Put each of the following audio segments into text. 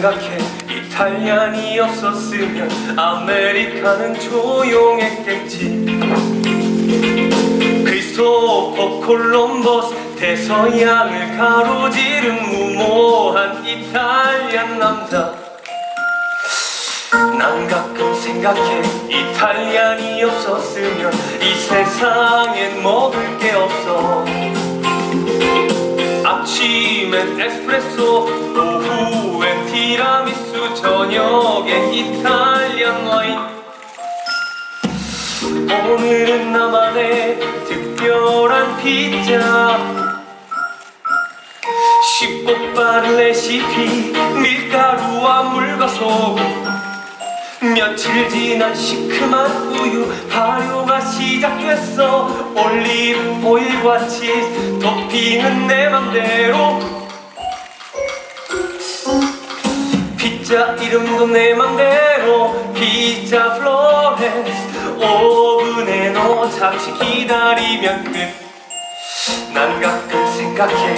생각해. 이탈리안이 없었으면 아메리카는 조용했겠지. 크리스토퍼 콜럼버스 대서양을 가로지른 무모한 이탈리안 남자. 난 가끔 생각해. 이탈리안이 없었으면 이 세상엔 먹을 게 없어. 아침엔 에스프레소 티라미수 저녁엔 이탈리안 와인. 오늘은 나만의 특별한 피자. 쉽고 빠른 레시피 밀가루와 물과 소금 며칠 지난 시큼한 우유 발효가 시작됐어. 올리브 오일과 치즈 토핑은 내 맘대로 피자 이름도 내 맘대로. 피자 플로렌스 오븐에 넣어 잠시 기다리면 끝난 가끔 생각해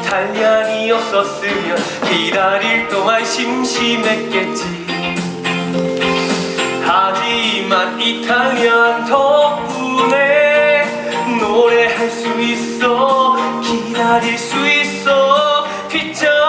이탈리안이었었으면 기다릴 동안 심심했겠지. 하지만 이탈리안 덕분에 노래할 수 있어 기다릴 수 있어 피자